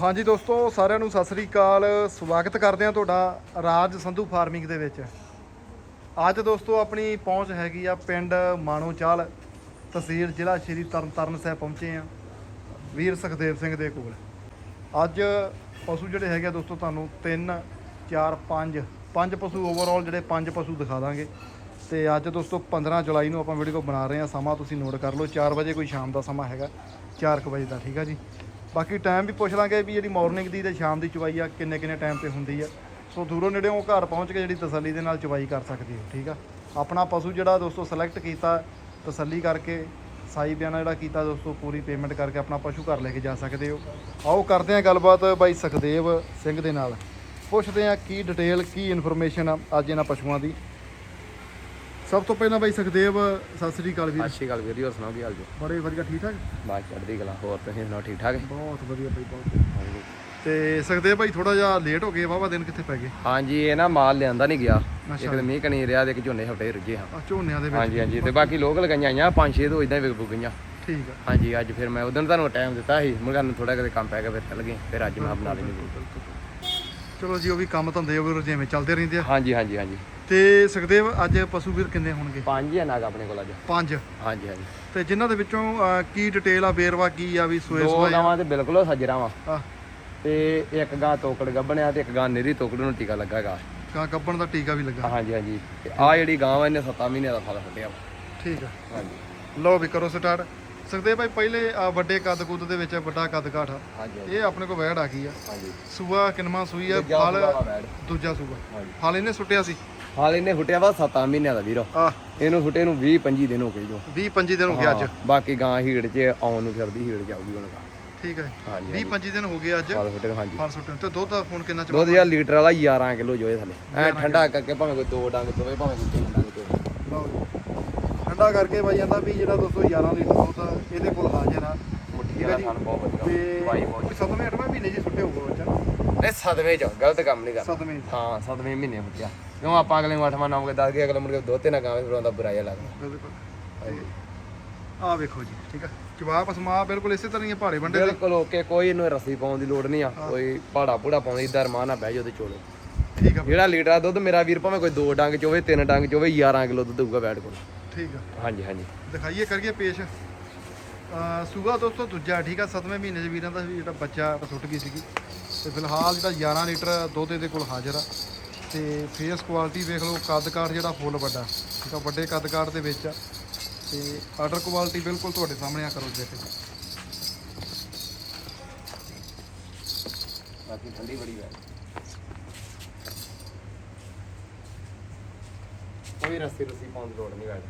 ਹਾਂਜੀ ਦੋਸਤੋ, ਸਾਰਿਆਂ ਨੂੰ ਸਤਿ ਸ੍ਰੀ ਅਕਾਲ। ਸਵਾਗਤ ਕਰਦੇ ਹਾਂ ਤੁਹਾਡਾ ਰਾਜ ਸੰਧੂ ਫਾਰਮਿੰਗ ਦੇ ਵਿੱਚ। ਅੱਜ ਦੋਸਤੋ, ਆਪਣੀ ਪਹੁੰਚ ਹੈਗੀ ਆ ਪਿੰਡ ਮਾਣੋਚਾਲ ਤਹਿਸੀਲ ਜ਼ਿਲ੍ਹਾ ਸ਼੍ਰੀ ਤਰਨਤਾਰਨ ਸਾਹਿਬ ਪਹੁੰਚੇ ਆ ਵੀਰ ਸੁਖਦੇਵ ਸਿੰਘ ਦੇ ਕੋਲ। ਅੱਜ ਪਸ਼ੂ ਜਿਹੜੇ ਹੈਗੇ ਆ ਦੋਸਤੋ, ਤੁਹਾਨੂੰ 3 4 5 ਪੰਜ ਪਸ਼ੂ ਓਵਰਆਲ ਜਿਹੜੇ ਪੰਜ ਪਸ਼ੂ ਦਿਖਾ ਦਾਂਗੇ। ਤੇ ਅੱਜ ਦੋਸਤੋ 15 ਜੁਲਾਈ ਨੂੰ ਆਪਾਂ ਵੀਡੀਓ ਬਣਾ ਰਹੇ ਹਾਂ। ਸਮਾਂ ਤੁਸੀਂ ਨੋਟ ਕਰ ਲਓ। 4 ਵਜੇ ਕੋਈ ਸ਼ਾਮ ਦਾ ਸਮਾਂ ਹੈਗਾ। 4 ਵਜੇ ਦਾ, ਠੀਕ ਆ ਜੀ? ਬਾਕੀ ਟਾਈਮ ਵੀ ਪੁੱਛ ਲਾਂਗੇ ਵੀ ਜਿਹੜੀ ਮਾਰਨਿੰਗ ਦੀ ਤੇ ਸ਼ਾਮ ਦੀ ਚਵਾਈ ਆ, ਕਿੰਨੇ ਕਿੰਨੇ ਟਾਈਮ ਤੇ ਹੁੰਦੀ ਆ। ਸੋ ਦੂਰੋਂ ਨੇੜਿਓਂ ਘਰ ਪਹੁੰਚ ਕੇ ਜਿਹੜੀ ਤਸੱਲੀ ਦੇ ਨਾਲ ਚਵਾਈ ਕਰ ਸਕਦੇ ਹੋ ਠੀਕ ਆ? ਆਪਣਾ ਪਸ਼ੂ ਜਿਹੜਾ ਦੋਸਤੋ ਸਿਲੈਕਟ ਕੀਤਾ, ਤਸੱਲੀ ਕਰਕੇ, ਸਾਈ ਬਿਆਨਾ ਜਿਹੜਾ ਕੀਤਾ ਦੋਸਤੋ, ਪੂਰੀ ਪੇਮੈਂਟ ਕਰਕੇ ਆਪਣਾ ਪਸ਼ੂ ਘਰ ਲੈ ਕੇ ਜਾ ਸਕਦੇ ਹੋ। ਆਓ ਕਰਦੇ ਹਾਂ ਗੱਲਬਾਤ ਬਾਈ ਸੁਖਦੇਵ ਸਿੰਘ ਦੇ ਨਾਲ। ਪੁੱਛਦੇ ਹਾਂ ਕੀ ਡਿਟੇਲ ਕੀ ਇਨਫੋਰਮੇਸ਼ਨ ਆ ਅੱਜ ਇਹਨਾਂ ਪਸ਼ੂਆਂ ਦੀ। ਸਭ ਤੋਂ ਪਹਿਲਾਂ ਬਾਈ ਸੁਖਦੇਵ ਸਤਿ ਸ੍ਰੀ ਅਕਾਲ ਵੀਰ। ਸਤਿ ਸ਼੍ਰੀ ਅਕਾਲ ਵੀਰ ਜੀ ਹੋਰ ਸੁਣਾਓ ਕੀ ਹਾਲ ਜੀ? ਬੜੇ ਵਧੀਆ ਠੀਕ ਠਾਕ? ਬਾਤ ਚੜ੍ਹਦੀ ਕਲਾ ਹੋਰ ਤੁਸੀਂ ਸੁਣਾਓ ਠੀਕ ਠਾਕ? ਬਹੁਤ ਵਧੀਆ ਬਾਈ ਬਹੁਤ ਤੇ ਸੁਖਦੇਵ ਭਾਈ ਥੋੜਾ ਜਿਹਾ ਲੇਟ ਹੋ ਗਏ ਵਾਵਾ ਦਿਨ ਕਿੱਥੇ ਪੈ ਗਏ? ਹਾਂਜੀ ਇਹ ਨਾ ਮਾਲ ਲਿਆਂਦਾ ਨਹੀਂ ਗਿਆ। ਇੱਕ ਤੇ ਮੀਂਹ ਕਣੀ ਰਿਹਾ ਤੇ ਇੱਕ ਝੋਨੇ ਹਟੇ ਰੁੱਝੇ ਹਾਂ ਆ ਝੋਨਿਆਂ ਦੇ ਵਿੱਚ। ਹਾਂਜੀ ਹਾਂਜੀ ਤੇ ਬਾਕੀ ਲੋਕ ਲਗਾਈਆਂ ਆਈਆਂ ਪੰਜ ਛੇ ਤੋਂ ਇਦਾਂ ਵਿਕ ਗਈਆਂ। ਠੀਕ ਆ। ਹਾਂਜੀ ਅੱਜ ਫਿਰ ਮੈਂ ਉਦੋਂ ਤੁਹਾਨੂੰ ਟਾਈਮ ਦਿੱਤਾ ਸੀ ਮੁਰਗਾ ਨੂੰ ਥੋੜਾ ਕਿਤੇ ਕੰਮ ਪੈ ਗਿਆ ਫਿਰ ਚੱਲ ਗਏ ਫਿਰ ਅੱਜ ਮੈਂ ਬਣਾ ਲਈ ਚਲੋ ਜੀ ਉਹ ਵੀ ਕੰਮ ਧੰਦੇ ਉਹ ਜਿਵੇਂ ਚੱਲਦੇ ਰਹਿੰਦੇ ਆ। ਹਾਂਜੀ ਹਾਂਜੀ ਹਾਂਜੀ। ਤੇ ਸੁਖਦੇਵ ਅੱਜ ਪਸ਼ੂ ਵੀਰ ਕਿੰਨੇ ਹੋਣਗੇ? ਪੰਜ ਹੀ ਨਾਗ ਆਪਣੇ ਕੋਲ ਅੱਜ। ਪੰਜ। ਹਾਂਜੀ ਹਾਂਜੀ। ਤੇ ਜਿਨ੍ਹਾਂ ਦੇ ਵਿੱਚੋਂ ਅਹ, ਕੀ ਡਿਟੇਲ ਆ ਬੇਰਵਾ ਕੀ ਆ ਵੀ ਸੋਏ ਦੋ ਸੋਏ ਗਾਵਾਂ ਤੇ ਬਿਲਕੁਲ ਸੱਜਰਾ ਵਾ। ਆ ਤੇ ਇੱਕ ਗਾਂ ਤੋਕੜ ਗੱਬਣਿਆ ਤੇ ਇੱਕ ਗਾਂ ਨਿਰੀ ਤੋਕੜ ਨੂੰ ਟੀਕਾ ਲੱਗਾ ਕਾ ਗੱਬਣ ਦਾ ਟੀਕਾ ਵੀ ਲੱਗਾ। ਹਾਂਜੀ ਹਾਂਜੀ। ਤੇ ਆ ਜਿਹੜੀ ਗਾਂ ਵਾ ਇਹਨੇ 7 ਮਹੀਨੇ ਦਾ ਫਲ ਫੁੱਟਿਆ ਵਾ। ਠੀਕ ਆ। ਹਾਂਜੀ। ਲਓ ਵੀ ਕਰੋ ਸਟਾਰਟ। ਸੁਖਦੇਵ ਭਾਈ ਪਹਿਲੇ ਆ ਵੱਡੇ ਕੱਦ ਕੁੱਦ ਦੇ ਵਿੱਚ ਵੱਡਾ ਕੱਦ ਕਾਠ ਆ। ਹਾਂਜੀ ਇਹ ਆਪਣੇ ਕੋਲ ਵੈੜ ਆ ਗਈ ਆ। ਹਾਂਜੀ। ਸੂਆ ਕਿਨਮਾ ਸੂਈ ਆ ਦੂਜਾ ਫਲ ਸੂਆ ਵਾ ਵੈੜ। ਦੂਜਾ ਸੂਆ। ਹਾਂਜੀ। ਫਲ ਇਹਨੇ ਸੁੱਟਿਆ ਸੀ? ਹਾਲ ਇਹਨੇ ਫੁੱਟਿਆ ਵਾ 7 ਮਹੀਨਿਆਂ ਦਾ ਵੀਰੋ। ਆ ਇਹਨੂੰ ਫੁੱਟੇ ਨੂੰ 20 25 ਦਿਨ ਹੋ ਗਏ ਜੋ। 20 25 ਦਿਨ ਹੋ ਗਏ ਅੱਜ। ਹਾਂ, ਬਾਕੀ ਗਾਂ ਹੀੜ 'ਚ ਆਉਣ ਨੂੰ ਫਿਰਦੀ ਹੀੜ 'ਚ ਆਊਗੀ ਹੁਣ ਗਾਂ। ਠੀਕ ਹੈ। ਹਾਂਜੀ 20 25 ਦਿਨ ਹੋ ਗਏ ਅੱਜ। ਫਲ ਫੁੱਟੇ ਨੂੰ ਹਾਂਜੀ। ਫਲ ਸੁੱਟਣ ਤੇ ਦੁੱਧ ਦਾ ਫੋਨ ਕਿੰਨਾ ਚ ਦੁੱਧ ਯਾਰ ਲੀਟਰ ਵਾਲਾ 11 ਕਿਲੋ ਜੋਏ ਥੱਲੇ। ਐ ਠੰਡਾ ਕਰਕੇ ਭਾਵੇਂ ਕੋਈ ਦੋ ਡੰਗ ਚੋਵੇ ਭਾਵੇਂ ਕੋਈ ਤਿੰਨ ਡੰਗ ਚੋਵੇ। ਲਓ ਜੀ। ਠੰਡਾ ਕਰਕੇ ਬਾਈ ਜਾਂਦਾ ਵੀ ਜਿਹੜਾ 211 ਲੀਟਰ ਦੁੱਧ ਆ, ਇਹਦੇ ਕੋਲ ਹਾਜ਼ਰ ਆ। ਮੁੱਠੀ ਵਾਲਾ ਖਾਣ ਬਹੁਤ ਵਧੀਆ। ਤੇ ਬਾਈ ਬਹੁਤ ਸਤਵੇਂ ਅੱਠਵੇਂ ਮਹੀਨੇ ਜੀ ਸੁੱਟੇ ਹੋਊਗਾ ਬੱਚਾ? ਨਹੀਂ ਸਦਵੇਂ ਚ ਗਲਤ ਕੰਮ ਨਹੀਂ ਕਰਦਾ ਸਤਵੇਂ ਹਾਂ ਸਦਵੇਂ ਮਹੀਨੇ ਫੁੱਟਿਆ ਕਿਉਂ ਆਪਾਂ ਅਗਲੇ ਨੂੰ ਅੱਠਵਾਂ ਨੌਂ ਕੇ ਦੱਸ ਕੇ ਅਗਲੇ ਮੁੜ ਕੇ ਦੋ ਤਿੰਨ ਗਾਵੇਂ ਫਿਰ ਉਹਦਾ ਬੁਰਾ ਜਿਹਾ ਲੱਗਦਾ। ਬਿਲਕੁਲ। ਆ ਵੇਖੋ ਜੀ ਠੀਕ ਆ? ਜਵਾਬ ਅਸਮਾ ਬਿਲਕੁਲ ਇਸੇ ਤਰ੍ਹਾਂ ਹੀ ਆ, ਭਾਰੇ ਬੰਡੇ ਦੇ। ਬਿਲਕੁਲ ਓਕੇ ਕੋਈ ਇਹਨੂੰ ਰੱਸੀ ਪਾਉਣ ਦੀ ਲੋੜ ਨਹੀਂ ਆ। ਕੋਈ ਪਾੜਾ ਪੂੜਾ ਪਾਉਂਦੀ ਇਦਾਂ ਰਮਾਨ ਨਾਲ ਬਹਿ ਜਾਓ ਤੇ ਚੋਲੋ। ਠੀਕ ਆ। ਜਿਹੜਾ ਲੀਟਰ ਦਾ ਦੁੱਧ ਮੇਰਾ ਵੀਰ ਭਾਵੇਂ ਕੋਈ ਦੋ ਡੰਗ ਚੋਵੇ ਤਿੰਨ ਡੰਗ ਚੋਵੇ 11 ਕਿਲੋ ਦੁੱਧ ਹੋਊਗਾ ਬੈਠ ਕੋਲ। ਠੀਕ ਆ। ਹਾਂਜੀ ਹਾਂਜੀ। ਦਿਖਾਈਏ ਕਰੀਏ ਪੇਸ਼। ਆ ਸੂਗਾ ਦੋਸਤੋ ਦੂਜਾ ਠੀਕ ਆ। ਸਤਵੇਂ ਮਹੀਨੇ ਦੇ ਵੀਰਾਂ ਦਾ ਵੀ ਜਿਹੜਾ ਬੱਚਾ ਸੁੱਟ ਗਈ ਸੀਗੀ। ਤੇ ਫਿਲਹਾਲ ਜਿਹੜਾ 11 ਲੀਟਰ ਦੁੱਧ ਇਹਦੇ ਕੋਲ ਹਾਜ਼ਰ ਆ। ਤੇ ਫੇਸ ਕੁਆਲਿਟੀ ਵੇਖ ਲਓ ਕੱਦ ਕਾਠ ਜਿਹੜਾ ਫੁੱਲ ਵੱਡਾ ਠੀਕ ਆ। ਵੱਡੇ ਕੱਦ ਕਾਠ ਦੇ ਵਿੱਚ ਆ। ਤੇ ਆਰਡਰ ਕੁਆਲਿਟੀ ਬਿਲਕੁਲ ਤੁਹਾਡੇ ਸਾਹਮਣੇ ਆ ਕਰੋ ਚੈੱਕ। ਬਾਕੀ ਠੰਡੀ ਬੜੀ ਹੈ ਕੋਈ ਰੱਸੀ ਰੱਸੀ ਪਾਉਣ ਦੀ ਲੋੜ ਨਹੀਂ ਬੈਠ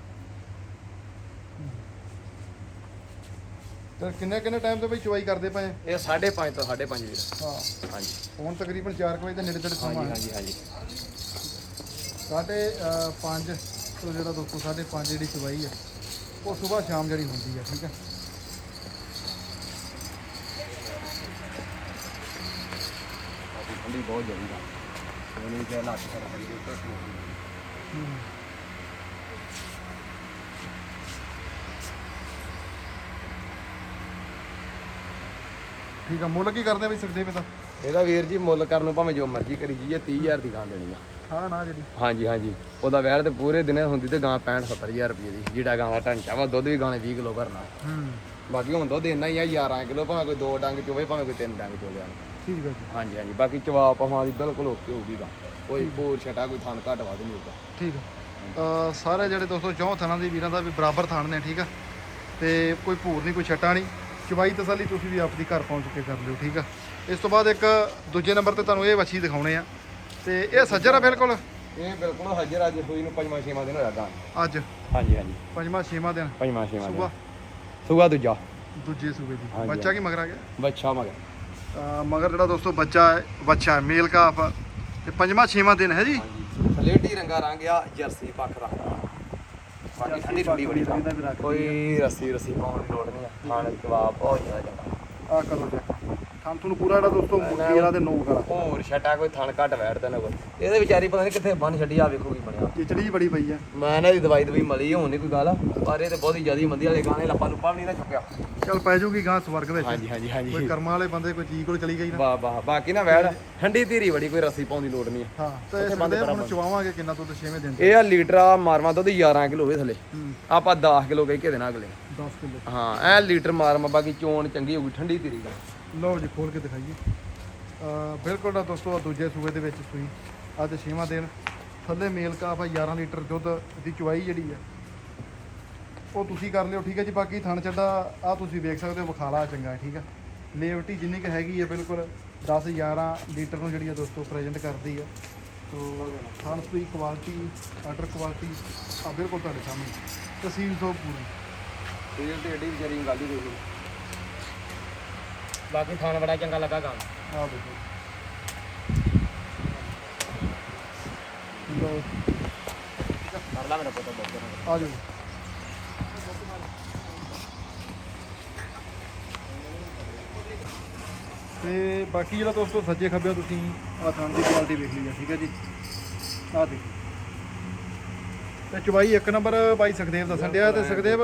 ਤੇ ਕਿੰਨੇ ਕਿੰਨੇ ਟਾਈਮ ਤੋਂ ਬਈ ਚੁਆਈ ਕਰਦੇ ਪਏ? ਆ? ਇਹ 5.5 ਤੋਂ 5.5 ਵੀਰ। ਹਾਂ। ਹਾਂਜੀ। ਹੁਣ ਤਕਰੀਬਨ 4 ਵਜੇ ਦੇ ਨੇੜੇ ਤੇੜੇ ਸਮਾਂ ਹਾਂਜੀ ਹੈ ਹਾਂਜੀ। ਸਾਢੇ 5 ਤੋਂ ਜਿਹੜਾ ਦੋਸਤੋ ਸਾਢੇ 5 ਜਿਹੜੀ ਚੁਆਈ ਆ ਉਹ ਸਵੇਰ ਸ਼ਾਮ ਜਿਹੜੀ ਹੁੰਦੀ ਆ ਠੀਕ ਆ ਬਾਕੀ ਠੰਡੀ ਬਹੁਤ ਜ਼ਿਆਦਾ। ਹੈ ਉਹਨੇ ਕਿ ਲੱਤ ਕਰ ਬੜੀ ਉੱਤਰ ਠੀਕ ਆ ਮੁੱਲ ਕੀ ਕਰਦੇ ਆ ਬਈ ਸੁਖਦੇਵ ਇਹਦਾ? ਇਹਦਾ ਵੀਰ ਜੀ ਮੁੱਲ ਕਰਨ ਨੂੰ ਭਾਵੇਂ ਜੋ ਮਰਜ਼ੀ ਕਰੀ ਜੀਏ 30000 ਦੀ ਗਾਂ ਦੇਣੀ ਆ। ਹਾਂ ਨਾ ਜਿਹੜੀ। ਹਾਂਜੀ ਹਾਂਜੀ। ਉਹਦਾ ਵੈਰ ਤੇ ਪੂਰੇ ਦਿਨੇ ਹੁੰਦੀ ਤੇ ਗਾਂ 65 70000 ਰੁਪਏ ਦੀ। ਜਿਹੜਾ ਗਾਂ ਦਾ ਢਾਂਚਾ ਵਾ ਦੁੱਧ ਵੀ ਗਾਣੇ 20 ਕਿਲੋ ਭਰਨਾ। ਹੂੰ। ਬਾਕੀ ਹੁਣ ਦੁੱਧ ਇੰਨਾ ਹੀ ਆ 11 ਕਿਲੋ ਭਾਵੇਂ ਕੋਈ ਦੋ ਡੰਗ ਚੋਵੇ ਭਾਵੇਂ ਕੋਈ ਤਿੰਨ ਡੰਗ ਚੋਵੇ ਠੀਕ ਆ ਜੀ। ਹਾਂਜੀ ਹਾਂਜੀ। ਬਾਕੀ ਚਵਾ ਪਵਾਂ ਦੀ ਬਿਲਕੁਲ ਓਕੇ ਹੋਊਗੀ ਗਾ। ਕੋਈ ਪੂਰ ਛਟਾ ਕੋਈ ਥਣ ਘੱਟ ਵੱਧ ਨਹੀਂ ਹੋਊਗਾ। ਠੀਕ ਆ। ਸਾਰੇ ਜਿਹੜੇ ਦੋਸਤੋ ਚੌਂ ਥਣਾਂ ਦੀ ਵੀਰਾਂ ਦਾ ਵੀ ਬਰਾਬਰ ਥਣ ਨੇ ਠੀਕ ਆ। ਤੇ ਕੋਈ ਭੂਰ ਨਹੀਂ ਕੋਈ ਛੱਟਾ ਨਹੀਂ। ਚਵਾਈ ਤਸੱਲੀ ਤੁਸੀਂ ਵੀ ਆਪਦੀ ਘਰ ਪਹੁੰਚ ਕੇ ਕਰ ਲਿਓ ਠੀਕ ਆ? ਇਸ ਤੋਂ ਬਾਅਦ ਇੱਕ ਦੂਜੇ ਨੰਬਰ ਤੇ ਤੁਹਾਨੂੰ ਇਹ ਵੱਛੀ ਦਿਖਾਉਣੇ ਆ। ਤੇ ਇਹ ਸੱਜਰ ਆ ਬਿਲਕੁਲ? ਇਹ ਬਿਲਕੁਲ ਹਾਜ਼ਰ ਅੱਜ ਹੋਈ ਨੂੰ ਪੰਜਵਾਂ ਛੇਵਾਂ ਦਿਨ ਹੋਇਆ ਗਾਂ ਅੱਜ? ਹਾਂਜੀ ਹਾਂਜੀ। ਪੰਜਵਾਂ ਛੇਵਾਂ ਦਿਨ? ਪੰਜਵਾਂ ਛੇਵਾਂ ਸੂਆ? ਸੁਗਾ ਦੂਜਾ। ਦੂਜੇ ਸੂਬੇ ਦੀ। ਹਾਂਜੀ, ਬੱਚਾ ਕੀ ਮਗਰ ਆ ਗਿਆ? ਬੱਚਾ ਮਗਰ। ਅਹ ਮਗਰ ਜਿਹੜਾ ਦੋਸਤੋ ਬੱਚਾ ਹੈ ਬੱਚਾ ਹੈ ਮੇਲ ਕਾਫ। ਤੇ ਪੰਜਵਾਂ ਛੇਵਾਂ ਦਿਨ ਹੈ ਜੀ? ਹਾਂਜੀ। ਸਲੇਟੀ ਰੰਗਾ ਰੰਗ ਆ ਜਰਸੀ ਪੱਖ ਰੱਖਦਾ। ਬਾਕੀ ਠੰਡੀ ਠੰਡੀ ਬੜੀ ਕੋਈ ਰੱਸੀ ਰੱਸੀ ਪਾਉਣ ਦੀ ਲੋੜ ਨਹੀਂ ਖਾਣ ਦੀ ਬਹੁਤ ਜ਼ਿਆਦਾ ਆ ਕਰੋ ਚੈੱਕ ਥਣ ਤੁਹਾਨੂੰ ਪੂਰਾ ਜਿਹੜਾ ਦੋਸਤੋ ਮੁੱਠੀ ਵਾਲਾ ਤੇ ਨੋਕ ਵਾਲਾ। ਹੋਰ ਛਟਾ ਕੋਈ ਥਣ ਘੱਟ ਬੈਠਦਾ ਨਾ ਕੋਈ। ਇਹਦੇ ਵਿਚਾਰੀ ਪਤਾ ਨਹੀਂ ਕਿੱਥੇ ਬੰਨ ਛੱਡੀ ਆ ਵੇਖੋ ਕੀ ਬਣਿਆ। ਚਿਚੜੀ ਬੜੀ ਪਈ ਆ। ਮੈਂ ਇਹਨਾਂ ਦੀ ਦਵਾਈ ਦਵਾਈ ਮਲੀ ਹੋਣ ਨਹੀਂ ਕੋਈ ਗੱਲ ਪਰ ਇਹ ਤੇ ਬਹੁਤੀ ਜ਼ਿਆਦੀ ਮੰਦੀ ਵਾਲੇ ਗਾਣੇ ਲੱਪਾ ਲੁੱਪਾ ਵੀ ਨਹੀਂ ਨਾ ਛੁੱਕਿਆ ਚੱਲ ਪੈ ਜਾਊਗੀ ਗਾਂ ਸਵਰਗ ਵਿੱਚ। ਹਾਂਜੀ ਹਾਂਜੀ ਹਾਂਜੀ। ਕੋਈ ਕਰਮਾਂ ਵਾਲੇ ਬੰਦੇ ਕੋਈ ਚੀਜ਼ ਕੋਲ ਚਲੀ ਗਈ ਨਾ। ਵਾਹ ਵਾਹ ਬਾਕੀ ਨਾ ਵੈੜ ਠੰਡੀ ਧੀਰੀ ਬੜੀ ਕੋਈ ਰੱਸੀ ਪਾਉਣ ਦੀ ਲੋੜ ਨਹੀਂ ਹੈ ਹਾਂ ਤੇ ਸੰਦੇ ਹੁਣ ਚਵਾਵਾਂਗੇ ਕਿੰਨਾ ਦੁੱਧ 6ਵੇਂ ਦਿਨ ਇਹ ਆ ਲੀਟਰ ਆ ਮਾਰਮਾ ਦੁੱਧ 11 ਕਿਲੋ ਹੋਵੇ ਥੱਲੇ। ਆਪਾਂ 10 ਕਿਲੋ ਕਹਿ ਕੇ ਦੇਣਾ ਅਗਲੇ। 10 ਕਿਲੋ। ਹਾਂ ਐ ਲੀਟਰ ਮਾਰਮਾ ਬਾਕੀ ਚੋਣ ਚੰਗੀ ਹੋਊਗੀ ਠੰਡੀ ਧੀਰੀ ਦਾ। ਲਓ ਜੀ ਖੋਲ ਕੇ ਦਿਖਾਈਏ। ਬਿਲਕੁਲ ਨਾ ਦੋਸਤੋ, ਆਹ ਦੂਜੇ ਸੂਬੇ ਦੇ ਵਿੱਚ ਸੂਈ ਅੱਜ ਛੇਵਾਂ ਦਿਨ। ਥੱਲੇ ਮੇਲ ਕਾਫ ਆ 11 ਲੀਟਰ ਦੁੱਧ ਦੀ ਚੁਆਈ ਜਿਹੜੀ ਆ। ਉਹ ਤੁਸੀਂ ਕਰ ਲਿਓ, ਠੀਕ ਹੈ ਜੀ, ਬਾਕੀ ਥਣ ਚੱਡਾ ਆ ਤੁਸੀਂ ਵੇਖ ਸਕਦੇ ਹੋ, ਵਿਖਾਲਾ ਚੰਗਾ, ਠੀਕ ਆ। ਲੇਵਟੀ ਜਿੰਨੀ ਕੁ ਹੈਗੀ ਹੈ ਬਿਲਕੁਲ 10 11 ਲੀਟਰ ਨੂੰ ਜਿਹੜੀ ਆ ਦੋਸਤੋ, ਪ੍ਰੈਜ਼ੈਂਟ ਕਰਦੀ ਆ। ਤੋ ਥਣ ਸੂਈ ਕੁਆਲਿਟੀ ਆਰਡਰ ਕੁਆਲਿਟੀ ਆ ਬਿਲਕੁਲ ਤੁਹਾਡੇ ਸਾਹਮਣੇ। ਤਸੀਲ ਤੋਂ ਪੂਰੀ। ਤੇਲ ਤੇ ਏਡੀ ਵਿਚਾਰੀ ਗੱਲ ਹੀ ਕੋਈ ਬਾਕੀ ਖਾਣ ਬੜਾ ਚੰਗਾ ਲੱਗਾ ਕੰਮ। ਆ ਦੇਖੋ। ਲਓ। ਕਰ ਲਾ ਮੇਰਾ ਪੁੱਤ ਬਹੁਤ ਆ ਜਾਓ। ਤੇ ਬਾਕੀ ਜਿਹੜਾ ਦੋਸਤੋ ਸੱਜੇ ਖੱਬੇ ਤੁਸੀਂ ਆ ਥਾਂ ਦੀ ਕੁਆਲਿਟੀ ਵੇਖ ਲਈ ਆ ਠੀਕ ਹੈ ਜੀ? ਆ ਦੇਖੋ। ਤੇ ਚਵਾਈ ਇੱਕ ਨੰਬਰ ਬਾਈ ਸੁਖਦੇਵ ਦੱਸਣ ਡਿਆ ਤੇ ਸੁਖਦੇਵ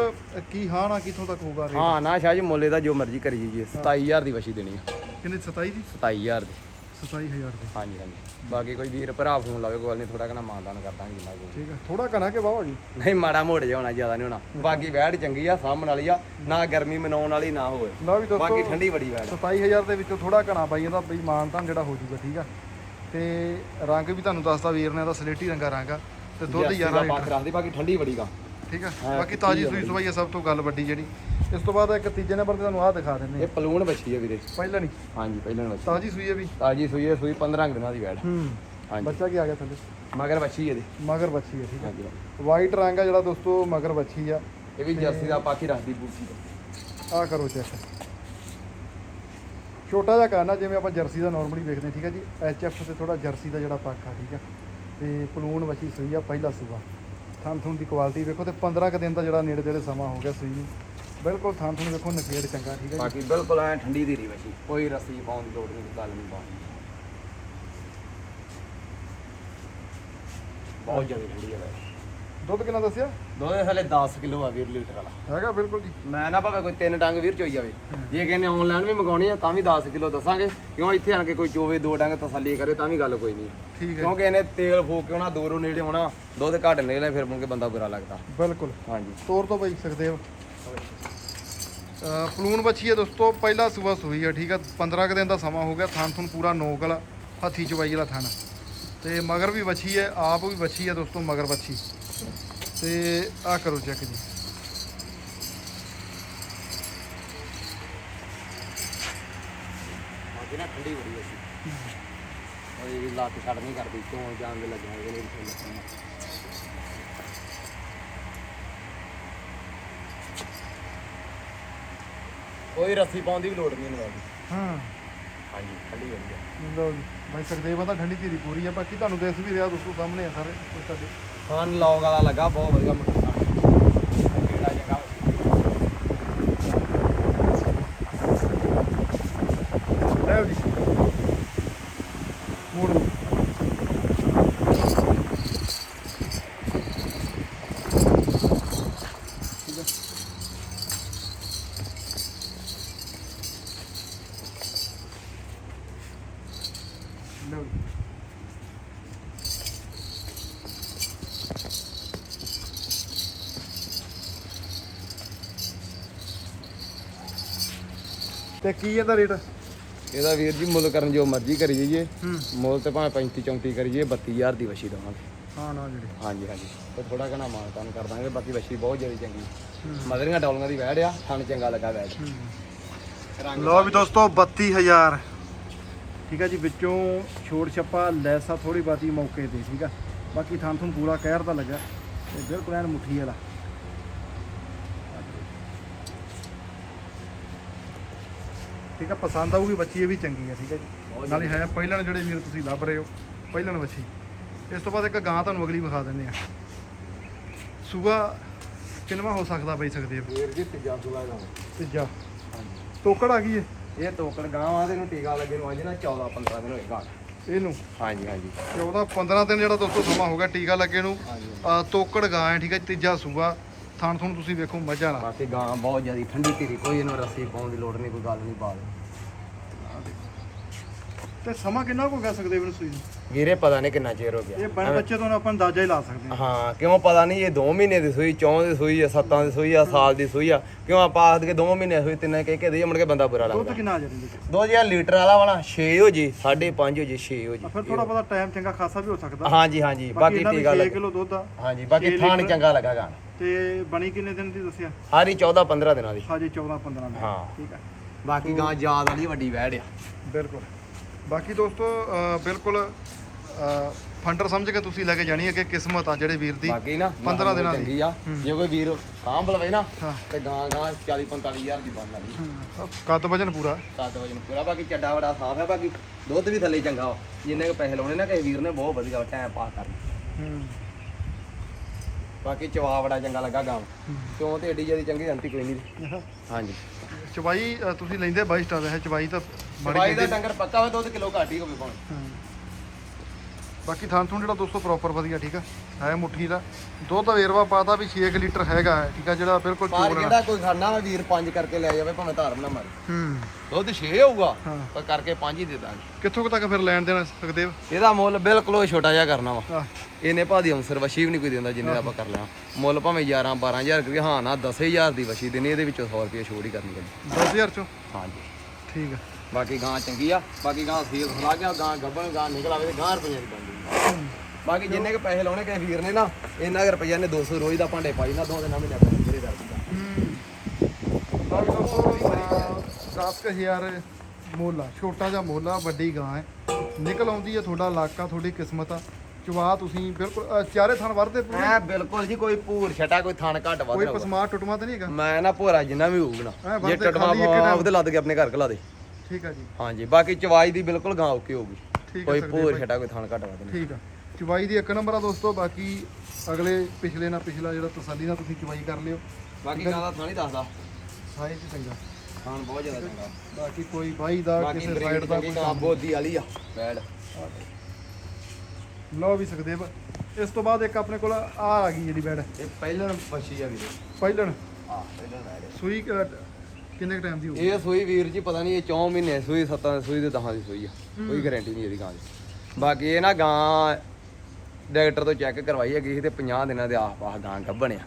ਕੀ ਹਾਂ ਨਾ ਕਿੱਥੋਂ ਤੱਕ ਹੋਊਗਾ ਰੇਟ ਹਾਂ ਨਾ ਸ਼ਾਹ ਜੀ ਮੁੱਲੇ ਦਾ ਜੋ ਮਰਜ਼ੀ ਕਰੀ ਜੀ 27000 ਦੀ ਵਸ਼ੀ ਦੇਣੀ ਆ। ਕਿੰਨੇ 27 ਦੀ? 27000 ਦੀ। 27000 ਦੀ। ਹਾਂਜੀ ਹਾਂਜੀ। ਬਾਕੀ ਕੋਈ ਵੀਰ ਭਰਾ ਫੋਨ ਲਾਵੇ ਕੋਈ ਨਹੀਂ ਥੋੜਾ ਕਨਾ ਮਾਨਦਾਨ ਕਰ ਦਾਂਗੇ ਜਿੰਨਾ ਕੋਈ ਠੀਕ ਹੈ ਥੋੜਾ ਕਨਾ ਕੇ ਵਾਹ ਜੀ? ਨਹੀਂ ਮਾੜਾ ਮੋੜ ਜਿਹਾ ਹੋਣਾ ਜ਼ਿਆਦਾ ਨਹੀਂ ਹੋਣਾ। ਬਾਕੀ ਵੈੜ ਚੰਗੀ ਆ ਸਾਹਮਣ ਵਾਲੀ ਆ ਨਾ ਗਰਮੀ ਮਨਾਉਣ ਵਾਲੀ ਨਾ ਹੋਵੇ। ਬਾਕੀ ਠੰਡੀ ਬੜੀ ਵੈੜ 27000 ਦੇ ਵਿੱਚੋਂ ਥੋੜਾ ਘਣਾ ਪਾਈ ਇਹਦਾ ਬਈ ਮਾਨਤਾਨ ਜਿਹੜਾ ਹੋ ਜਾਊਗਾ ਠੀਕ ਆ। ਤੇ ਰੰਗ ਵੀ ਤੁਹਾਨੂੰ ਦੱਸਦਾ ਵੀਰ ਨੇ ਇਹਦਾ ਸਲੇਟੀ ਰੰਗਾ ਰੰਗ ਆ। ਤੇ ਦੁੱਧ 11 ਬਾਕੀ ਰੱਖਦੀ ਬਾਕੀ ਠੰਡੀ ਬੜੀ ਗਾ। ਠੀਕ ਆ? ਹਾਂ, ਬਾਕੀ ਤਾਜੀ ਸੂਈ ਸਵਾਈ ਆ ਸਭ ਤੋਂ ਗੱਲ ਵੱਡੀ ਜਿਹੜੀ। ਇਸ ਤੋਂ ਬਾਅਦ ਇੱਕ ਤੀਜੇ ਨੰਬਰ ਤੇ ਤੁਹਾਨੂੰ ਆਹ ਦਿਖਾ ਦਿੰਦੇ ਇਹ ਪਲੂਣ ਬੱਚੀ ਆ ਵੀਰੇ। ਪਹਿਲਾਂ ਨਹੀਂ? ਹਾਂਜੀ ਪਹਿਲਾਂ ਬੱਚੀ ਤਾਜੀ ਸੂਈ ਹੈ ਵੀ? ਤਾਜੀ ਸੂਈ ਹੈ ਸੂਈ 15 ਕੁ ਦਿਨਾਂ ਦੀ ਵੈੜ। ਹੂੰ। ਹਾਂਜੀ। ਬੱਚਾ ਕੀ ਆ ਗਿਆ ਥੱਲੇ? ਮਗਰ ਬੱਚੀ ਇਹਦੀ। ਮਗਰ ਬੱਚੀ ਹੈ ਠੀਕ ਹਾਂਜੀ ਵਾਈਟ ਰੰਗ ਆ ਜਿਹੜਾ ਦੋਸਤੋ ਮਗਰ ਬੱਚੀ ਆ। ਇਹ ਵੀ ਜਰਸੀ ਦਾ ਪਾਕੀ ਰੱਖਦੀ ਬੂਟੀ ਦਾ। ਆ ਕਰੋ ਚੈੱਕ। ਛੋਟਾ ਜਿਹਾ ਕਾਨਾ ਜਿਵੇਂ ਆਪਾਂ ਜਰਸੀ ਦਾ ਨਾਰਮਲੀ ਵੇਖਦੇ ਹਾਂ, ਠੀਕ ਹੈ ਜੀ? ਐਚ ਐਫ ਤੇ ਥੋੜਾ ਜਰਸੀ ਦਾ ਜਿਹੜਾ ਪੱਖ ਆ ਠੀਕ ਆ? ਤੇ ਪਲੂਣ ਵਛੀ ਸੂਈ ਆ, ਪਹਿਲਾ ਸੂਆ ਥਣ ਥਣ ਦੀ ਕੁਆਲਿਟੀ ਵੇਖੋ ਤੇ 15 ਕ ਦਿਨ ਦਾ ਜਿਹੜਾ ਨੇੜੇ ਤੇੜੇ ਸਮਾਂ ਹੋ ਗਿਆ ਸੂਈ ਨੂੰ। ਬਿਲਕੁਲ ਥਣ ਥਣ ਵੇਖੋ ਨਕੇੜ ਚੰਗਾ, ਠੀਕ ਹੈ ਬਾਕੀ ਬਿਲਕੁਲ ਐ ਠੰਡੀ ਦੀ ਰੀ ਬੱਚੀ ਕੋਈ ਰੱਸੀ ਪਾਉਣ ਦੀ ਲੋੜ ਨਹੀਂ ਗੱਲ ਨਹੀਂ ਪਾਉਣ ਬਹੁਤ ਜ਼ਿਆਦਾ ਠੰਡੀ ਹੈ ਵੈੜ ਦੁੱਧ ਕਿੰਨਾ ਦੱਸਿਆ? ਦੋਦੇ ਥਲੇ 10 ਕਿਲੋ ਆ ਵੀਰ ਲੀਟਰ ਵਾਲਾ। ਹੈਗਾ ਬਿਲਕੁਲ ਜੀ। ਮੈਂ ਨਾ ਭਾਵੇਂ ਕੋਈ ਤਿੰਨ ਡੰਗ ਵੀਰ ਚੋਈ ਜਾਵੇ। ਜੇ ਕਹਿੰਦੇ ਆਨਲਾਈਨ ਵੀ ਮੰਗਾਉਣੀ ਆ ਤਾਂ ਵੀ 10 ਕਿਲੋ ਦੱਸਾਂਗੇ। ਕਿਉਂ ਇੱਥੇ ਆਣ ਕੇ ਕੋਈ ਚੋਵੇ ਦੋ ਡੰਗ ਤਸੱਲੀ ਕਰੇ ਤਾਂ ਵੀ ਗੱਲ ਕੋਈ ਨਹੀਂ। ਠੀਕ ਹੈ ਕਿਉਂਕਿ ਇਹਨੇ ਤੇਲ ਫੂਕ ਕੇ ਉਹਨਾਂ ਦੂਰੋਂ ਨੇੜੇ ਹੋਣਾ ਦੁੱਧ ਘੱਟ ਨਿਕਲੇ ਫਿਰ ਮੁੜ ਕੇ ਬੰਦਾ ਬੁਰਾ ਲੱਗਦਾ। ਬਿਲਕੁਲ। ਹਾਂਜੀ। ਤੋਰ ਤੋਂ ਬਾਈ ਸੁਖਦੇਵ। ਅਹ ਪਲੂਣ ਬੱਚੀ ਹੈ ਦੋਸਤੋ ਪਹਿਲਾ ਸੂਆ ਸੂਈ ਹੈ ਠੀਕ ਹੈ 15 ਕੁ ਦਿਨ ਦਾ ਸਮਾਂ ਹੋ ਗਿਆ ਥਣ ਥਣ ਪੂਰਾ ਨੋਕ ਵਾਲਾ ਹੱਥੀ ਚਵਾਈ ਵਾਲਾ ਥਣ। ਤੇ ਮਗਰ ਵੀ ਬੱਚੀ ਹੈ ਆਪ ਵੀ ਬੱਚੀ ਹੈ ਦੋਸਤੋ ਮਗਰ ਬੱਚੀ ਤੇ ਆ ਕਰੋ ਚੈੱਕ ਜੀ। ਠੰਡੀ ਬੜੀ ਸੀ। ਉਹ ਇਹ ਲੱਤ ਛੱਡ ਨਹੀਂ ਕਰਦੀ ਕਿਉਂ ਜਾਣ ਦੇ ਲੱਗਿਆ ਇਹਦੇ ਵਿੱਚ ਲੱਗਣਾ ਕੋਈ ਰੱਸੀ ਪਾਉਣ ਦੀ ਵੀ ਲੋੜ ਨਹੀਂ ਇਹਨੂੰ ਹਾਂ। ਹਾਂਜੀ ਠੰਡੀ ਬੜੀ ਹੈ। ਲਓ ਜੀ ਬਾਈ ਦਾ ਠੰਡੀ ਧੀਰੀ ਪੂਰੀ ਹੈ ਬਾਕੀ ਤੁਹਾਨੂੰ ਦਿਸ ਵੀ ਰਿਹਾ ਦੋਸਤੋ ਸਾਹਮਣੇ ਆ ਸਾਰੇ। ਕੁਛ ਤੁਹਾਡੇ ਹਾਂ ਲੌਗ ਵਾਲਾ ਲੱਗਾ ਬਹੁਤ ਵਧੀਆ ਮੋਟਰ ਕਿਹੜਾ ਜਗ੍ਹਾ ਲੈ ਜੀ ਮੋੜ ਲਓ। ਠੀਕ ਹੈ ਲਓ ਜੀ ਤੇ ਕੀ ਇਹਦਾ ਰੇਟ? ਇਹਦਾ ਵੀਰ ਜੀ ਮੁੱਲ ਕਰਨ ਜੋ ਮਰਜ਼ੀ ਕਰੀ ਜਾਈਏ ਮੁੱਲ ਤੇ ਭਾਵੇਂ 35 34 ਕਰੀ ਜਾਈਏ 32000 ਦੀ ਵਸ਼ੀ ਦਵਾਂਗੇ। ਹਾਂ ਨਾ ਜਿਹੜੇ। ਹਾਂਜੀ ਹਾਂਜੀ। ਤੇ ਥੋੜਾ ਘਣਾ ਮਾਨ ਤਾਨ ਕਰ ਦਾਂਗੇ ਬਾਕੀ ਵਸ਼ੀ ਬਹੁਤ ਜਿਹੜੀ ਚੰਗੀ। ਮਦਰੀਆਂ ਡੌਲੀਆਂ ਦੀ ਵੈੜ ਆ ਥਣ ਚੰਗਾ ਲੱਗਾ ਵੈੜ ਲੋ ਵੀ ਦੋਸਤੋ 32000 ਠੀਕ ਆ ਜੀ ਵਿੱਚੋਂ ਛੋੜ ਛੱਪਾ ਲੈਸਾ ਥੋੜੀ ਬਾਤੀ ਮੌਕੇ ਤੇ ਠੀਕ ਆ। ਬਾਕੀ ਥਾਂ ਤੁਹਾਨੂੰ ਪੂਰਾ ਕਹਿਰ ਦਾ ਲੱਗਾ। ਤੇ ਬਿਲਕੁਲ ਐਨ ਮੁੱਠੀ ਵਾਲਾ। ਠੀਕ ਆ ਪਸੰਦ ਆਊਗੀ ਬੱਚੀ ਇਹ ਵੀ ਚੰਗੀ ਆ ਠੀਕ ਆ ਜੀ। ਨਾਲੇ ਹੈ ਪਹਿਲਣ ਜਿਹੜੇ ਵੀਰ ਤੁਸੀਂ ਲੱਭ ਰਹੇ ਹੋ ਪਹਿਲਣ ਬੱਚੀ। ਇਸ ਤੋਂ ਬਾਅਦ ਇੱਕ ਗਾਂ ਤੁਹਾਨੂੰ ਅਗਲੀ ਵਿਖਾ ਦਿੰਦੇ ਆ ਸੂਗਾ ਕਿੰਨਵਾ ਹੋ ਸਕਦਾ ਬਈ ਸਕਦੇ ਆ? ਵੀਰ ਜੀ ਤੀਜਾ ਸੁਲਾ ਦਾ ਤੀਜਾ। ਹਾਂਜੀ। ਤੋਕੜ ਆ ਗਈ ਏ? ਇਹ ਤੋਕੜ ਗਾਂ ਆ ਤੇ ਇਹਨੂੰ ਟੀਕਾ ਲੱਗੇ ਨੂੰ ਅਜੇ ਨਾ 14 15 ਦਿਨ ਹੋਏ ਗਾਂ। ਇਹਨੂੰ? ਹਾਂਜੀ ਹਾਂਜੀ। 14 15 ਦਿਨ ਜਿਹੜਾ ਦੋਸਤੋ ਸਮਾਂ ਹੋ ਗਿਆ ਟੀਕਾ ਲੱਗੇ ਨੂੰ। ਤੋਕੜ ਗਾਂ ਹੈ ਠੀਕ ਹੈ ਤੀਜਾ ਸੂਆ। ਥਣ ਥਣ ਤੁਸੀਂ ਵੇਖੋ, ਮੱਝਾਂ ਨਾਲ ਬਾਕੀ ਗਾਂ ਬਹੁਤ ਜ਼ਿਆਦਾ, ਠੰਡੀ ਧੀਰੀ, ਕੋਈ ਇਹਨੂੰ ਰੱਸੀ ਪਾਉਣ ਦੀ ਲੋੜ ਨਹੀਂ, ਕੋਈ ਗੱਲ ਨਹੀਂ, ਪਾ ਤੇ ਸਮਾਂ ਕਿੰਨਾ ਕੁ ਗਾ ਸਕਦੇ ਇਹਨੂੰ ਸੂਈ ਨੂੰ? ਵੀਰੇ ਪਤਾ ਨਹੀਂ ਕਿੰਨਾ ਚਿਰ ਹੋ ਗਿਆ। ਇਹ ਬਣ ਬੱਚੇ ਤੋਂ ਆਪਾਂ ਅੰਦਾਜ਼ਾ ਹੀ ਲਾ ਸਕਦੇ ਹਾਂ। ਹਾਂ ਕਿਉਂ ਪਤਾ ਨਹੀਂ ਇਹ 2 ਮਹੀਨੇ ਦੀ ਸੂਈ 4 ਦੀ ਸੂਈ ਆ 7 ਦੀ ਸੂਈ ਆ ਸਾਲ ਦੀ ਸੂਈ ਆ। ਕਿਉਂ ਆਪਾਂ ਆਖਦੇ ਕਿ 2 ਮਹੀਨੇ ਹੋਈ ਤਿੰਨੇ ਕਹਿ ਕੇ ਦੇ ਮੁੜ ਕੇ ਬੰਦਾ ਬੁਰਾ ਦੁੱਧ ਲੱਗਦਾ। ਕਿੰਨਾ ਆ ਜਾਂਦੀ 2000 ਲੀਟਰ ਵਾਲਾ ਵਾਲਾ 6 ਹੋ ਜੀ 5.5 ਹੋ ਜੀ 6 ਹੋ ਜੀ। ਫਿਰ ਥੋੜਾ ਬਹੁਤਾ ਟਾਈਮ ਚੰਗਾ ਖਾਸਾ ਵੀ ਹੋ ਸਕਦਾ। ਹਾਂਜੀ ਹਾਂਜੀ ਬਾਕੀ ਇਹਨਾਂ ਟੀਕਾ ਵੀ 6 ਲੱਗ ਕਿਲੋ ਦੁੱਧ ਆ। ਹਾਂਜੀ ਬਾਕੀ ਛੇ ਥਾਣ ਲੀਟਰ। ਚੰਗਾ ਲੱਗਾਗਾ ਤੇ ਬਣੀ ਕਿੰਨੇ ਦਿਨ ਦੀ ਦੱਸਿਆ? ਹਾਰੀ 14 15 ਦਿਨਾਂ ਦੀ। ਹਾਜੇ 14 15 ਦਿਨ ਹਾਂ। ਠੀਕ ਹੈ। ਬਾਕੀ ਗਾਂ ਯਾਦ ਵਾਲੀ ਵੱਡੀ ਆ। ਬਿਲਕੁਲ। ਬਾਕੀ ਦੋਸਤੋ ਅਹ ਬਿਲਕੁਲ ਫੰਡਰ ਸਮਝ ਕੇ ਤੁਸੀਂ ਲੈ ਕੇ ਜਾਣੀ ਹੈ ਕਿ ਕਿਸਮਤ ਆ ਜਿਹੜੇ ਵੀਰ ਦੀ। ਬਾਕੀ ਨਾ 15 ਦਿਨਾਂ ਦੀ। ਚੰਗੀ ਆ। ਜੇ ਕੋਈ ਵੀਰ ਸਾਂਭ ਲਵੇ ਨਾ ਹਾਂ। ਤੇ ਗਾਂ ਗਾਂ 40 45 ਹਜ਼ਾਰ ਦੀ ਬਣ ਲੱਗੀ ਕੱਦ ਵਜਨ ਪੂਰਾ। ਸੱਤ ਵਜੇ ਨੂੰ ਪੂਰਾ। ਬਾਕੀ ਚੱਡਾ ਵੜਾ ਸਾਫ਼ ਹੈ ਬਾਕੀ ਦੁੱਧ ਵੀ ਥੱਲੇ ਚੰਗਾ ਵਾ। ਜਿੰਨੇ ਕੁ ਪੈਸੇ ਲਾਉਣੇ ਨਾ ਕਿਸੇ ਵੀਰ ਨੇ ਬਹੁਤ ਵਧੀਆ ਟਾਈਮ ਪਾਸ ਕਰਨਾ। ਹੂੰ। ਬਾਕੀ ਚਵਾ ਬੜਾ ਚੰਗਾ ਲੱਗਾ ਗਾਂ ਕਿਉਂ ਤੇ ਏਡੀ ਜਿਆਦੀ ਚੰਗੀ ਜੰਤੀ ਕੋਈ ਨਹੀਂ ਹਾਂਜੀ। ਚਵਾਈ ਤੁਸੀਂ ਲੈਂਦੇ 22 ਸਟਾਰ ਹੈ ਚਵਾਈ ਤਾਂ ਮਾੜੀ ਬਾਈ ਦਾ ਕਹਿੰਦੇ ਡੰਗਰ ਪੱਕਾ ਹੋਵੇ ਦੁੱਧ ਕਿਲੋ ਘੱਟ ਹੀ ਹੋਵੇ ਭਾਵੇਂ। ਬਾਕੀ ਥਾਂ ਥੂੰ ਜਿਹੜਾ ਦੋਸਤੋ ਪ੍ਰੋਪਰ ਵਧੀਆ ਠੀਕ ਆ? ਹੈ ਮੁੱਠੀ ਦਾ। ਦੁੱਧ ਦਾ ਵੇਰਵਾ ਪਾਤਾ ਵੀ 6 ਲੀਟਰ ਹੈਗਾ ਹੈ, ਠੀਕ ਆ? ਜਿਹੜਾ ਬਿਲਕੁਲ ਪਰ ਚੋਣ ਜਿਹੜਾ ਕੋਈ ਖਾਣਾ ਵਾ ਵੀਰ ਪੰਜ ਕਰਕੇ ਲੈ ਜਾਵੇ ਭਾਵੇਂ ਧਾਰ ਬਣਾ ਮਾਰੇ। ਹੂੰ। ਦੁੱਧ 6 ਹੋਊਗਾ ਹਾਂ। ਪਰ ਕਰਕੇ ਪੰਜ ਹੀ ਦੇ ਦਾਂਗੇ। ਕਿੱਥੋਂ ਕੁ ਤੱਕ ਫਿਰ ਲੈਣ ਦੇਣਾ ਸਕਦੇ ਹੋ ਇਹਦਾ ਮੁੱਲ ਬਿਲਕੁਲ ਉਹ ਛੋਟਾ ਜਿਹਾ ਕਰਨਾ ਵਾ। ਆਹ। ਇਹਨੇ ਭਾਦੀ ਅੰਸਰ ਵਸ਼ੀ ਵੀ ਨਹੀਂ ਕੋਈ ਦਿੰਦਾ ਜਿੰਨੇ ਦਾ ਆਪਾਂ ਕਰ ਲਿਆ। ਮੁੱਲ ਭਾਵੇਂ 11 12000 ਕਰੀਏ ਹਾਂ ਨਾ 10000 ਦੀ ਵਸ਼ੀ ਦੇਣੀ ਇਹਦੇ ਵਿੱਚੋਂ 100 ਰੁਪਏ ਛੋੜ ਹੀ ਕਰਨੀ ਹੈ 10000 ਚੋਂ? ਹਾਂਜੀ। ਠੀਕ ਆ। ਬਾਕੀ ਗਾਂ ਚੰਗੀ ਆ ਬਾਕੀ ਗਾਂ ਸੀਲ ਖਲਾ ਗਿਆ ਗਾਂ ਗੱਬਣ ਗਾਂ ਨਿਕਲ ਆਵੇ ਤੇ ਗਾਂ ਰੁਪਈਆ ਦੀ ਬਣਦੀ ਬਾਕੀ ਜਿੰਨੇ ਕੇ ਪੈਸੇ ਲਾਉਣੇ ਕਿਸੇ ਵੀਰ ਨੇ ਨਾ ਇੰਨਾ ਕੁ ਰੁਪਈਆ ਨੇ 200 ਰੋਜ਼ ਦਾ ਭਾਂਡੇ ਪਾਈ ਨਾ ਦੋ ਦਿਨਾਂ ਮਹੀਨੇ ਪੈਸੇ ਜਿਹੜੇ ਦਰਦੀ ਬਾਕੀ ਦੋਸਤੋ 10000 ਮੁੱਲ ਛੋਟਾ ਜਿਹਾ ਮੁੱਲ ਵੱਡੀ ਗਾਂ ਹੈ। ਨਿਕਲ ਆਉਂਦੀ ਹੈ ਤੁਹਾਡਾ ਇਲਾਕਾ ਤੁਹਾਡੀ ਕਿਸਮਤ ਆ। ਚਵਾ ਤੁਸੀਂ ਬਿਲਕੁਲ ਚਾਰੇ ਥਣ ਵਰਦੇ ਪੂਰੇ? ਐ ਬਿਲਕੁਲ ਜੀ ਕੋਈ ਭੂਰ ਛਟਾ ਕੋਈ ਥਣ ਘੱਟ ਵੱਧ ਕੋਈ। ਪਸਮਾਰ ਟੁੱਟਮਾ ਤਾਂ ਨਹੀਂ ਹੈਗਾ? ਮੈਂ ਨਾ ਭੋਰਾ ਜਿੰਨਾ ਵੀ ਹੋਊਗਾ ਜੇ ਟਾਈਮ। ਉਹਦੇ ਲੱਦ ਕੇ ਆਪਣੇ ਘਰ ਘਲਾ ਦੇ। ਠੀਕ ਆ ਜੀ। ਹਾਂਜੀ ਬਾਕੀ ਚਵਾਈ ਦੀ ਬਿਲਕੁਲ ਗਾਂ ਓਕੇ ਹੋਊਗੀ। ਆ ਕੋਈ ਭਾਈ। ਛਟਾ ਕੋਈ ਥਣ ਘੱਟ ਵੱਧ ਨਹੀਂ। ਠੀਕ ਆ। ਚਵਾਈ ਦੀ ਇੱਕ ਨੰਬਰ ਆ ਦੋਸਤੋ ਬਾਕੀ ਅਗਲੇ ਪਿਛਲੇ ਨਾਲ ਪਿਛਲਾ ਜਿਹੜਾ ਤਸੱਲੀ ਨਾਲ ਤੁਸੀਂ ਚਵਾਈ ਕਰ ਲਿਓ। ਬਾਕੀ ਗਾਂ ਦਾ ਥਣ ਹੀ ਦੱਸਦਾ। ਸਾਈਜ਼ ਚੰਗਾ। ਥਣ ਬਹੁਤ ਜ਼ਿਆਦਾ ਚੰਗਾ। ਬਾਕੀ ਕੋਈ ਬਾਈ ਦਾ ਕਿਸੇ ਸਾਈਡ ਦਾ ਦਾ ਕੋਈ ਗਾਂ ਬੋਦੀ ਵਾਲੀ ਆ ਬੈਡ। ਲਓ ਵੀ ਸਕਦੇ ਇਸ ਤੋਂ ਬਾਅਦ ਇੱਕ ਆਪਣੇ ਕੋਲ ਆ ਆ ਗਈ ਜਿਹੜੀ ਬੈਡ। ਇਹ ਪਹਿਲਣ ਪਛੀ ਆ ਵੀਰੇ। ਪਹਿਲਣ। ਹਾਂ ਪਹਿਲਣ ਬੈਡ। ਸੂਈ ਕਿੰਨੇ ਟਾਈਮ ਦੀ ਹੋਊਗੀ ਇਹ ਸੂਈ ਵੀਰ ਜੀ ਪਤਾ ਨਹੀਂ ਇਹ 4 ਮਹੀਨੇ ਸੂਈ 7 ਸੂਈ ਤੇ 10 ਦੀ ਸੂਈ ਆ। ਕੋਈ ਗਾਰੰਟੀ ਨਹੀਂ ਇਹਦੀ ਗਾਂ ਦੀ। ਬਾਕੀ ਇਹ ਨਾ ਗਾਂ ਡਾਕਟਰ ਤੋਂ ਚੈੱਕ ਕਰਵਾਈ ਹੈਗੀ ਸੀ ਤੇ 50 ਦਿਨਾਂ ਦੇ ਆਸ-ਪਾਸ ਗਾਂ ਗੱਭਣ ਆ।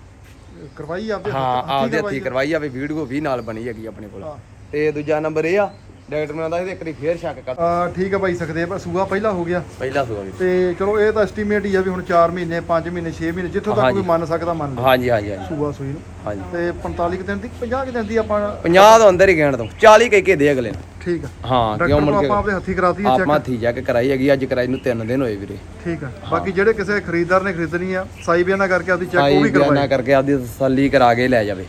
ਕਰਵਾਈ ਆਪਦੇ ਹਾਂ ਆਪਦੇ ਹੱਥੀ ਕਰਵਾਈ ਆ ਵੀ ਵੀਡੀਓ ਵੀ ਨਾਲ ਬਣੀ ਹੈਗੀ ਆਪਣੇ ਕੋਲ। ਤੇ ਦੂਜਾ ਨੰਬਰ ਇਹ ਆ ਡਾਕਟਰ ਨੇ ਆਂਦਾ ਸੀ ਇੱਕ ਵਾਰੀ ਫੇਰ ਸ਼ੱਕ ਕਰ। ਆ ਠੀਕ ਆ ਬਾਈ ਸਕਦੇ ਆ ਸੂਆ ਪਹਿਲਾ ਹੋ ਗਿਆ। ਪਹਿਲਾ ਸੂਆ ਵੀ। ਤੇ ਚਲੋ ਇਹ ਤਾਂ ਐਸਟੀਮੇਟ ਹੀ ਆ ਵੀ ਹੁਣ 4 ਮਹੀਨੇ 5 ਮਹੀਨੇ 6 ਮਹੀਨੇ ਜਿੱਥੋਂ ਤੱਕ। ਕੋਈ ਮੰਨ ਸਕਦਾ ਮੰਨ ਲਓ। ਹਾਂਜੀ ਹਾਂਜੀ ਹਾਂਜੀ। ਸੂਆ ਸੂਈ ਨੂੰ। ਹਾਂਜੀ। ਤੇ 45 ਕੁ ਦਿਨ ਦੀ 50 ਕੁ ਦਿਨ ਦੀ ਆਪਾਂ 50 ਤੋਂ ਅੰਦਰ ਹੀ ਕਹਿਣ ਤੋਂ 40 ਕਹਿ ਕੇ ਦੇ ਅਗਲੇ ਨੂੰ। ਠੀਕ ਆ। ਹਾਂ ਡਾਕਟਰ ਕਿਉਂ ਨੂੰ ਮੁੜ ਕੇ ਆਪਾਂ ਆਪਦੇ ਹੱਥੀ ਕਰਾਤੀ ਹੈ ਆਪਾਂ ਚੈੱਕ ਹੱਥੀ ਜਾ ਕੇ ਕਰਾਈ ਹੈਗੀ ਅੱਜ ਕਰਾਈ ਨੂੰ 3 ਦਿਨ ਹੋਏ ਵੀਰੇ। ਠੀਕ ਆ। ਬਾਕੀ ਜਿਹੜੇ ਕਿਸੇ ਖਰੀਦਦਾਰ ਨੇ ਖਰੀਦਣੀ ਆ ਸਾਈ ਬਿਆਨਾ ਕਰਕੇ ਆਪਦੀ ਚੈੱਕ ਉਹ ਆਈ ਵੀ ਬਿਆਨਾ ਕਰਵਾਏ। ਕਰਕੇ ਆਪਦੀ ਤਸੱਲੀ ਕਰਾ ਕੇ ਲੈ ਜਾਵੇ।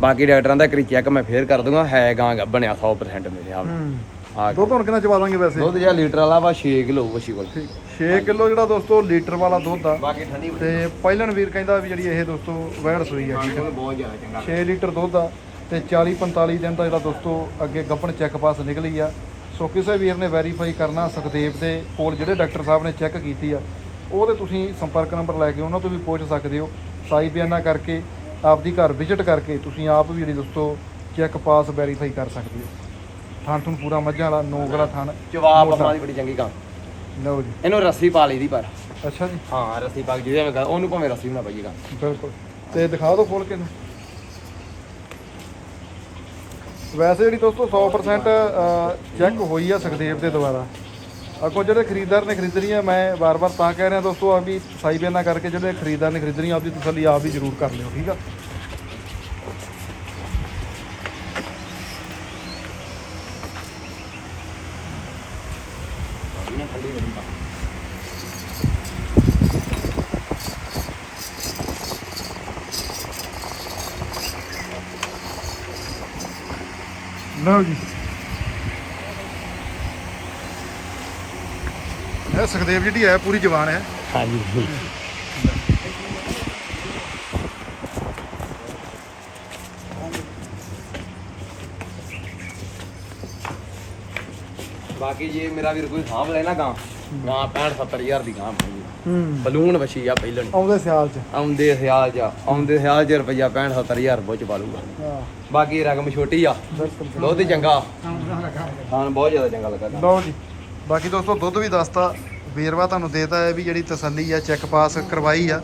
ਬਾਕੀ ਡਾਕਟਰਾਂ ਦਾ ਕਰੀ ਚੈੱਕ ਮੈਂ ਫੇਰ ਕਰ ਦੂੰਗਾ ਹੈ ਗਾਂ ਬਣਿਆ 100% ਮੇਰੇ ਆਪ ਹੂੰ। ਹਾਂ। ਦੁੱਧ ਹੁਣ ਕਿੰਨਾ ਚਵਾ ਦਾਂਗੇ ਵੈਸੇ? ਦੁੱਧ ਜਿਹਾ ਲੀਟਰ ਵਾਲਾ ਵਾ 6 ਕਿਲੋ ਵਸ਼ੀ ਕੋਲ। ਠੀਕ। 6 ਕਿਲੋ ਜਿਹੜਾ ਦੋਸਤੋ ਲੀਟਰ ਵਾਲਾ ਦੁੱਧ ਆ। ਬਾਕੀ ਠੰਡੀ ਤੇ ਪਹਿਲਣ ਵੀਰ ਕਹਿੰਦਾ ਵੀ ਜਿਹੜੀ ਇਹ ਦੋਸਤੋ ਵਹਿੜ ਸੂਈ ਆ। ਠੀਕ ਬਹੁਤ ਜ਼ਿਆਦਾ ਚੰਗਾ 6 ਲੀਟਰ ਦੁੱਧ ਆ ਤੇ 40 45 ਦਿਨ ਦਾ ਜਿਹੜਾ ਦੋਸਤੋ ਅੱਗੇ ਗੱਪਣ ਚੈੱਕ ਪਾਸ ਨਿਕਲੀ ਆ। ਸੋ ਕਿਸੇ ਵੀਰ ਨੇ ਵੈਰੀਫਾਈ ਕਰਨਾ ਸੁਖਦੇਵ ਦੇ ਕੋਲ ਜਿਹੜੇ ਡਾਕਟਰ ਸਾਹਿਬ ਨੇ ਚੈੱਕ ਕੀਤੀ ਆ ਉਹਦੇ ਤੁਸੀਂ ਸੰਪਰਕ ਨੰਬਰ ਲੈ ਕੇ ਉਹਨਾਂ ਤੋਂ ਵੀ ਪੁੱਛ ਸਕਦੇ ਹੋ। ਸਾਈ ਬਿਆਨਾ ਕਰਕੇ ਆਪਦੀ ਘਰ ਵਿਜ਼ਿਟ ਕਰਕੇ ਤੁਸੀਂ ਆਪ ਵੀ ਜਿਹੜੀ ਦੋਸਤੋ ਚੈੱਕ ਪਾਸ ਵੈਰੀਫਾਈ ਕਰ ਸਕਦੇ ਹੋ। ਥਣ ਤੁਹਾਨੂੰ ਪੂਰਾ ਮੱਝਾਂ ਵਾਲਾ ਨੋਕ ਵਾਲਾ ਥਣ ਜਵਾਬ ਆਪਾਂ ਦੀ ਬੜੀ ਚੰਗੀ ਗਾਂ। ਲਓ ਜੀ। ਇਹਨੂੰ ਰੱਸੀ ਪਾ ਲਈ ਦੀ ਪਰ। ਅੱਛਾ ਜੀ। ਹਾਂ ਰੱਸੀ ਪਾ ਕੇ ਜਿਹਦੇ ਮੈਂ ਉਹਨੂੰ ਭਾਵੇਂ ਰੱਸੀ ਬਣਾ ਪਾਈਏਗਾ ਬਿਲਕੁਲ। ਤੇ ਦਿਖਾ ਦਿਓ ਖੋਲ ਕੇ ਨੂੰ ਵੈਸੇ ਜਿਹੜੀ ਦੋਸਤੋ 100% ਚੈੱਕ ਹੋਈ ਆ ਸੁਖਦੇਵ ਦੇ ਦੁਆਰਾ। ਅੱਗੋਂ ਜਿਹੜੇ ਖਰੀਦਦਾਰ ਨੇ ਖਰੀਦਣੀ ਆ ਮੈਂ ਵਾਰ-ਵਾਰ ਤਾਂ ਕਹਿ ਰਿਹਾ ਦੋਸਤੋ ਆ ਵੀ ਸਾਈ ਬਿਆਨਾ ਕਰਕੇ ਜਿਹੜੇ ਖਰੀਦਦਾਰ ਨੇ ਖਰੀਦਣੀ ਆ, ਆਪਦੀ ਤਸੱਲੀ ਆਪ ਵੀ ਜ਼ਰੂਰ ਕਰ ਲਿਓ ਠੀਕ ਆ? ਲਓ ਜੀ। ਇਹ ਸੁਖਦੇਵ ਜਿਹੜੀ ਹੈ ਪੂਰੀ ਜਵਾਨ ਹੈ। ਹਾਂਜੀ। ਬਾਕੀ ਜੇ ਮੇਰਾ ਵੀਰ ਕੋਈ ਸਾਂਭ ਲੈ ਨਾ ਗਾਂ ਗਾਂ 65 70000 ਦੀ ਗਾਂ ਬਣੂਗੀ ਹੂੰ ਬਲੂਨ ਵਛੀ ਆ ਪਹਿਲਾਂ ਹੀ। ਆਉਂਦੇ ਸਿਆਲ ਚ। ਆਉਂਦੇ ਸਿਆਲ ਚ ਆਉਂਦੇ ਸਿਆਲ ਚ ਰੁਪਈਆ 65 70000 ਬੁੱਝ ਪਾ ਲੂਗਾ ਹਾਂ। ਬਾਕੀ ਰਕਮ ਛੋਟੀ ਆ। ਬਿਲਕੁਲ ਦੁੱਧ ਚੰਗਾ। ਹਾਂ ਬਹੁਤ ਜ਼ਿਆਦਾ ਚੰਗਾ ਲੱਗਾ। ਲਓ ਜੀ। ਬਾਕੀ ਦੋਸਤੋ ਦੁੱਧ ਵੀ ਦੱਸਤਾ। ਵੇਰਵਾ ਤੁਹਾਨੂੰ ਦੇਤਾ ਹੈ ਵੀ ਜਿਹੜੀ ਤਸੱਲੀ ਆ ਚੈੱਕ ਪਾਸ ਕਰਵਾਈ ਆ।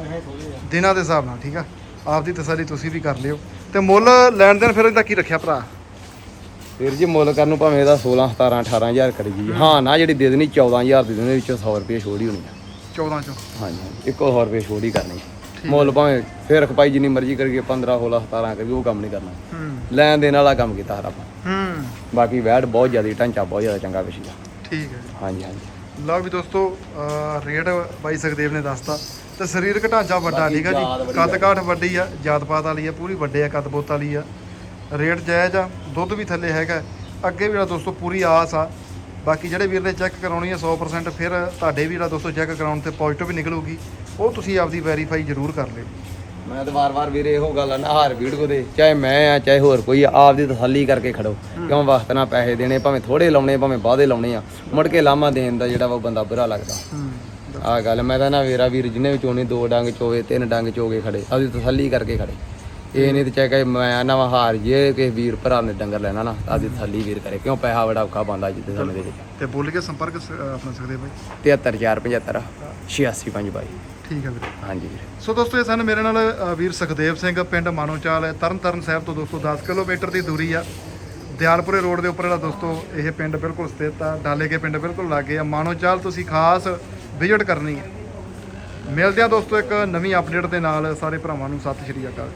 ਦਿਨਾਂ ਦੇ ਹਿਸਾਬ ਨਾਲ ਠੀਕ ਆ? ਆਪਦੀ ਤਸੱਲੀ ਤੁਸੀਂ ਵੀ ਕਰ ਲਿਓ। ਤੇ ਮੁੱਲ ਲੈਣ ਦੇਣ ਫਿਰ ਇਹਦਾ ਕੀ ਰੱਖਿਆ ਭਰਾ? ਵੀਰ ਜੀ ਮੁੱਲ ਕਰਨ ਨੂੰ ਭਾਵੇਂ ਇਹਦਾ 16 17 18000 ਕਰੀ ਜੀ ਹਾਂ ਨਾ ਜਿਹੜੀ ਦੇ ਦੇਣੀ 14000 ਦੀ ਦੇਣੀ ਵਿੱਚੋਂ 100 ਰੁਪਏ ਛੋੜ ਹੋਣੀ ਆ। 14 ਚੋਂ। ਹਾਂਜੀ ਹਾਂਜੀ, ਇੱਕੋ 100 ਰੁਪਏ ਛੋੜ ਹੀ ਕਰਨੀ। ਮੁੱਲ ਭਾਵੇਂ ਫੇਰ ਖਪਾਈ ਜਿੰਨੀ ਮਰਜ਼ੀ ਕਰੀਏ 15 16 17 ਕਰੀਏ ਉਹ ਕੰਮ ਨਹੀਂ ਕਰਨਾ। ਲੈਣ ਦੇਣ ਵਾਲਾ ਕੰਮ ਕੀਤਾ ਹਰ ਆਪਾਂ। ਹੂੰ। ਬਾਕੀ ਵੈਟ ਬਹੁਤ ਜ਼ਿਆਦਾ ਢਾਂਚਾ ਬਹੁਤ ਜ਼ਿਆਦਾ ਚੰਗਾ ਵਿਸ਼ੀ ਆ। ਠੀਕ ਹੈ ਜੀ। ਹਾਂਜੀ ਹਾਂਜੀ। ਲਓ ਵੀ ਦੋਸਤੋ ਅਹ ਰੇਟ ਬਾਈ ਸੁਖਦੇਵ ਨੇ ਦੱਸਤਾ। ਤੇ ਸਰੀਰਕ ਢਾਂਚਾ ਵੱਡਾ ਬਾਕੀ ਠੀਕ ਜਾਤ ਜੀ। ਬੜੀ ਕੱਦ ਕਾਠ ਵੱਡੀ ਆ ਜਾਤ ਪਾਤ ਵਾਲੀ ਆ ਪੂਰੀ ਵੱਡੇ ਆ ਕੱਦ ਬੋਤ ਵਾਲੀ ਆ। ਰੇਟ ਜਾਇਜ਼ ਆ ਦੁੱਧ ਵੀ ਥੱਲੇ ਹੈਗਾ। ਅੱਗੇ ਵੀ ਜਿਹੜਾ ਦੋਸਤੋ ਪੂਰੀ ਆਸ ਆ ਬਾਕੀ ਜਿਹੜੇ ਵੀਰ ਨੇ ਚੈੱਕ ਕਰਾਉਣੀ ਆ 100% ਫਿਰ ਤੁਹਾਡੇ ਵੀ ਜਿਹੜਾ ਦੋਸਤੋ ਚੈੱਕ ਕਰਾਉਣ ਤੇ ਪੋਜ਼ਿਟਿਵ ਨਿਕਲੂਗੀ ਉਹ ਤੁਸੀਂ ਆਪਦੀ ਵੈਰੀਫਾਈ ਜ਼ਰੂਰ ਕਰ ਲਿਓ। ਮੈਂ ਤਾਂ ਵਾਰ-ਵਾਰ ਵੀਰੇ ਇਹੋ ਗੱਲ ਆ ਨਾ ਹਰ ਵੀਡੀਓ ਦੇ ਚਾਹੇ ਮੈਂ ਆ ਚਾਹੇ ਹੋਰ ਕੋਈ ਆ ਆਪਦੀ ਤਸੱਲੀ ਕਰਕੇ ਖੜੋ। ਕਿਉਂ ਵਕਤ ਨਾਲ ਪੈਸੇ ਦੇਣੇ ਭਾਵੇਂ ਥੋੜੇ ਲਾਉਣੇ ਭਾਵੇਂ ਬਾਅਦੇ ਲਾਉਣੇ ਆ ਮੁੜ ਕੇ ਲਾਮਾ ਦੇਣ ਦਾ ਜਿਹੜਾ ਉਹ ਬੰਦਾ ਬੁਰਾ ਲੱਗਦਾ। ਹੂੰ ਆਹ ਗੱਲ ਮੈਂ ਤਾਂ ਨਾ ਵੀਰਾ ਵੀਰ ਜਿਹਨੇ ਵੀ ਚੋਣੀ ਦੋ ਡੰਗ ਚੋਵੇ ਤਿੰਨ ਡੰਗ ਚੋਗੇ ਖੜੇ ਆਪਦੀ ਤਸੱਲੀ ਕਰਕੇ ਖੜੇ। ਇਹ ਨਹੀਂ ਤੇ ਚਾਹੇ ਮੈਂ ਨਾ ਹਾਰ ਜੇ ਕਿਸੇ ਵੀਰ ਭਰਾ ਨੇ ਡੰਗਰ ਲੈਣਾ ਨਾ ਆਪਦੀ ਤਸੱਲੀ ਵੀਰ ਕਰੇ। ਕਿਉਂ ਪੈਸਾ ਬੜਾ ਔਖਾ ਬੰਦਾ ਜਿੱਦੇ ਸਮੇਂ ਦੇ ਵਿੱਚ। ਤੇ ਬੋਲ ਕੇ ਸੰਪਰਕ ਸ- ਆਪਣਾ ਸਕਦੇ ਬਾਈ? 73475 8652 ਠੀਕ ਹੈ ਵੀਰੇ। ਹਾਂਜੀ ਵੀਰੇ। ਸੋ ਦੋਸਤੋ ਇਹ ਸਨ ਮੇਰੇ ਨਾਲ ਅ, ਵੀਰ ਸੁਖਦੇਵ ਸਿੰਘ ਪਿੰਡ ਮਾਨੋਚਾਲ ਤਰਨਤਾਰਨ ਸਾਹਿਬ ਤੋਂ ਦੋਸਤੋ 10 ਕਿਲੋਮੀਟਰ ਦੀ ਦੂਰੀ ਆ। ਦਿਆਲਪੁਰੇ ਰੋਡ ਦੇ ਉੱਪਰ ਜਿਹੜਾ ਦੋਸਤੋ ਇਹ ਪਿੰਡ ਬਿਲਕੁਲ ਸਥਿਤ ਆ। ਡਾਲੇ ਕੇ ਪਿੰਡ ਬਿਲਕੁਲ ਲਾਗੇ ਆ। ਮਾਨੋਚਾਲ ਤੁਸੀਂ ਖਾਸ ਵਿਜ਼ਿਟ ਕਰਨੀ ਹੈ ਮਿਲਦੇ ਆ ਦੋਸਤੋ ਇੱਕ ਨਵੀਂ ਅਪਡੇਟ ਦੇ ਨਾਲ ਸਾਰੇ ਭਰਾਵਾਂ ਨੂੰ। ਸਤਿ ਸ਼੍ਰੀ ਅਕਾਲ।